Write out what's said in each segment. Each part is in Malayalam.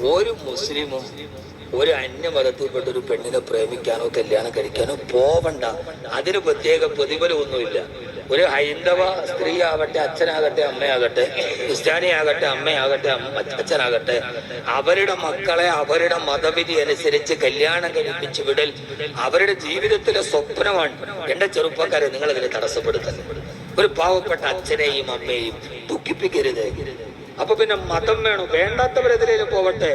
ഒരു മുസ്ലിമും ഒരു അന്യമതത്തിൽപ്പെട്ട ഒരു പെണ്ണിനെ പ്രേമിക്കാനോ കല്യാണം കഴിക്കാനോ പോവണ്ട. അതിന് പ്രത്യേക പ്രതിഫലമൊന്നുമില്ല. ഒരു ഹൈന്ദവ സ്ത്രീ ആവട്ടെ അച്ഛനാകട്ടെ അമ്മയാകട്ടെ ക്രിസ്ത്യാനി ആകട്ടെ അമ്മയാകട്ടെ അച്ഛനാകട്ടെ അവരുടെ മക്കളെ അവരുടെ മതവിധി അനുസരിച്ച് കല്യാണം കഴിപ്പിച്ച് വിടൽ അവരുടെ ജീവിതത്തിലെ സ്വപ്നമാണ്. എന്റെ ചെറുപ്പക്കാരെ നിങ്ങൾ അതിനെ തടസ്സപ്പെടുത്തരുത്. ഒരു പാവപ്പെട്ട അച്ഛനെയും അമ്മയെയും ദുഃഖിപ്പിക്കരുത്. അപ്പൊ പിന്നെ മതം വേണോ? വേണ്ടാത്തവരെതിരെ പോവട്ടെ?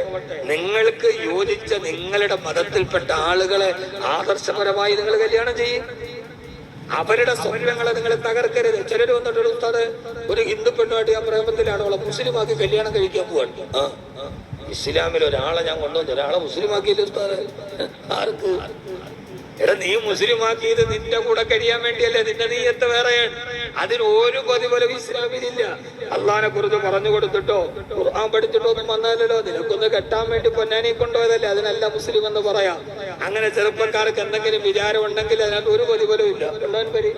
നിങ്ങൾക്ക് യോജിച്ച നിങ്ങളുടെ മതത്തിൽപ്പെട്ട ആളുകളെ ആദർശപരമായി നിങ്ങൾ കല്യാണം ചെയ്യും. അവരുടെ സ്വപ്നങ്ങളെ നിങ്ങൾ തകർക്കരുത്. ചിലർ വന്നിട്ട് ഒരു ഉസ്താദ് ഒരു ഹിന്ദു പെണ്ണുമായിട്ട് ഞാൻ പ്രേമത്തിലാണ് അവളെ മുസ്ലിമാക്കി കല്യാണം കഴിക്കാൻ പോവാണ്. ഇസ്ലാമിൽ ഒരാളെ ഞാൻ കൊണ്ടുവന്നു. ഒരാളെ മുസ്ലിമാക്കിയില്ല ഉസ്താദ്? ആർക്ക്? എടാ നീ മുസ്ലിമാക്കിയത് നിന്റെ കൂടെ കഴിയാൻ വേണ്ടിയല്ലേ നിന്റെ നീയത്ത് വേറെയാണ് അതിന് ഒരു പ്രതിഫലം ഇസ്ലാമിനില്ല അള്ളഹാനെ കുറിച്ച് പറഞ്ഞു കൊടുത്തിട്ടോ ഖുർആൻ പഠിച്ചിട്ടോ ഒന്നും വന്നാലല്ലോ. നിനക്കൊന്ന് കെട്ടാൻ വേണ്ടി പൊന്നാനെ കൊണ്ടുപോയതല്ലേ അതിനല്ല മുസ്ലിം എന്ന് പറയാം. അങ്ങനെ ചെറുപ്പക്കാർക്ക് എന്തെങ്കിലും വിചാരം ഉണ്ടെങ്കിൽ അതിനകത്ത് ഒരു പ്രതിഫലവും ഇല്ല. കൊണ്ടുപോകാൻ പരി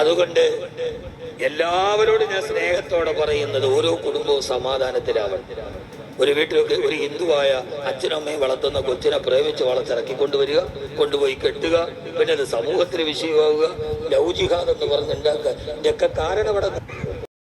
അതുകൊണ്ട് എല്ലാവരോടും ഞാൻ സ്നേഹത്തോടെ പറയുന്നത് ഓരോ കുടുംബവും സമാധാനത്തിലാവണം. ഒരു വീട്ടിലൊക്കെ ഒരു ഹിന്ദുവായ അച്ഛനും അമ്മയും വളർത്തുന്ന കൊച്ചിനെ പ്രേമിച്ച് വളർത്തിറക്കി കൊണ്ടുവരിക കൊണ്ടുപോയി കെട്ടുക പിന്നെ അത് സമൂഹത്തിന് വിഷയമാവുക ലൗജിഹാദ് എന്ന് പറഞ്ഞുണ്ടാക്കുക ഇതൊക്കെ കാരണം